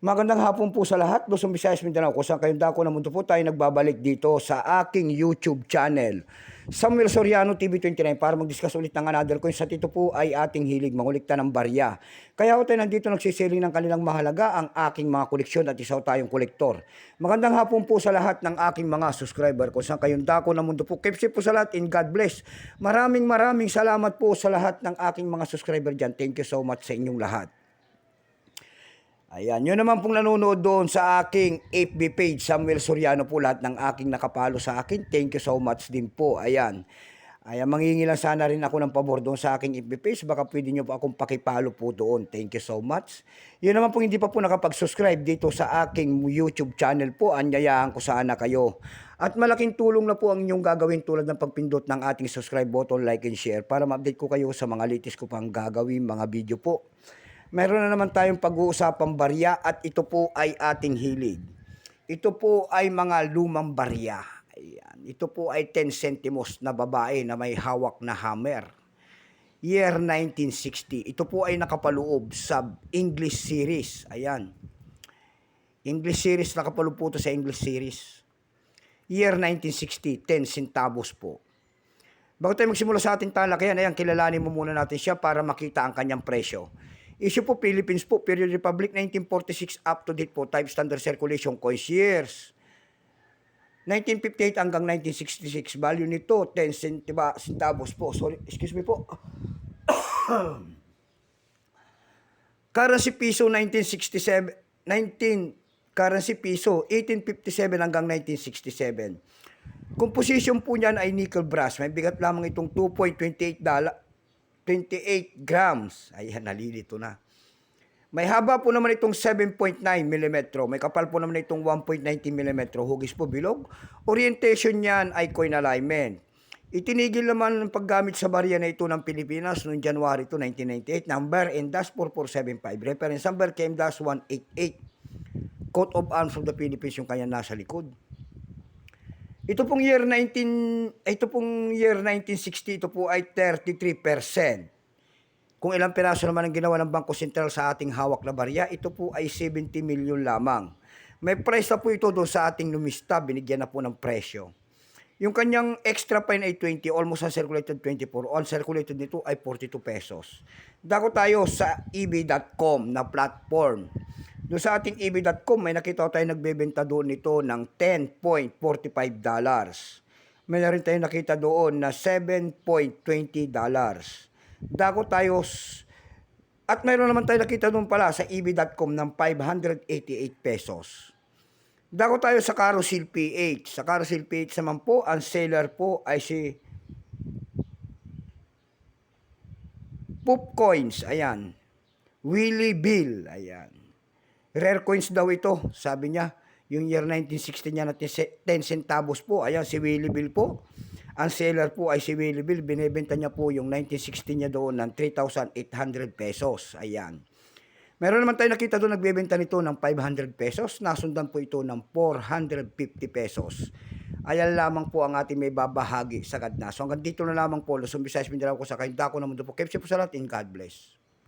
Magandang hapon po sa lahat, Luzon, Visayas, Mindanao. Kung saan kayong dako na mundo po tayo nagbabalik dito sa aking YouTube channel. Samuel Soriano TV29 para mag-discuss ulit ng another coin. Sa tito po ay ating hilig mangulikta ng barya. Kaya ako tayo nandito nagsisiling ng kanilang mahalaga ang aking mga koleksyon at isaw tayong kolektor. Magandang hapon po sa lahat ng aking mga subscriber. Kung saan kayong dako na mundo po. Keep safe po sa lahat and God bless. Maraming maraming salamat po sa lahat ng aking mga subscriber dyan. Thank you so much sa inyong lahat. Ayan, yun naman pong nanonood doon sa aking FB page, Samuel Soriano po, lahat ng aking nakapalo sa akin. Thank you so much din po. Ayan. Ayan, mangingi lang sana rin ako ng pabor doon sa aking FB page. Baka pwede nyo po akong pakipalo po doon. Thank you so much. Yun naman po hindi pa po nakapag-subscribe dito sa aking YouTube channel po. Anyayahan ko sana kayo. At malaking tulong na po ang inyong gagawin tulad ng pagpindot ng ating subscribe button, like and share para ma-update ko kayo sa mga latest ko pang gagawin mga video po. Meron na naman tayong pag-uusapang barya at ito po ay ating hilig. Ito po ay mga lumang barya. Ayan. Ito po ay 10 centimos na babae na may hawak na hammer. Year 1960. Ito po ay nakapaloob sa English series. Ayan. English series, nakapaloob po ito sa English series. Year 1960, 10 centavos po. Bago tayo magsimula sa ating talakayan, ayan, kilalanin mo muna natin siya para makita ang kanyang presyo. Issue po Philippines po, Period Republic 1946 up to date po, type standard circulation coins years. 1958 hanggang 1966, value nito 10 centiba, centavos po. Sorry, excuse me po. currency piso 1967, 19 currency piso 1857 hanggang 1967. Composition po niyan ay nickel brass. May bigat lamang itong 2.28 dollar 28 grams. Ayan, nalilito na. May haba po naman itong 7.9 mm. May kapal po naman itong 1.90 mm. Hugis po bilog. Orientation niyan ay coin alignment. Itinigil naman ang paggamit sa barya na ito ng Pilipinas noong January 2, 1998. Number and dash 4475. Reference number KM dash 188. Coat of arms of the Philippines yung kanya nasa likod. Ito pong year 19 ito pong year 1960 ito po ay 33%. Kung ilang piraso naman ang ginawa ng Bangko Sentral sa ating hawak na barya, ito po ay 70 milyon lamang. May price na po ito doon sa ating lumista, binigyan na po ng presyo. Yung kanyang extra fine ay 20, almost uncirculated 24. Uncirculated nito ay 42 pesos. Dako tayo sa eb.com na platform. Doon sa ating eb.com, may nakita tayo nagbebenta doon nito ng 10.45 dollars. May na rin tayo nakita doon na 7.20 dollars. Dako tayo at mayroon naman tayo nakita doon pala sa eb.com ng 588 pesos. Dako tayo sa Carousel PH. Sa Carousel PH naman po, ang seller po ay si Poop Coins. Ayan. Willie Bill. Ayan. Rare coins daw ito, sabi niya. Yung year 1960 niya na 10 centavos po. Ayan, si Willie Bill po. Ang seller po ay si Willie Bill. Binibenta niya po yung 1960 niya doon ng 3,800 pesos. Ayan. Meron naman tayo nakita doon nagbebenta nito ng 500 pesos. Nasundan po ito ng 450 pesos. Ayan lamang po ang ating may babahagi sa kadna. So hanggang dito na lamang po. Luzon, Visayas, Mindanao ko sa kayo. Dako na mundo po. Keep po sa lahat and God bless.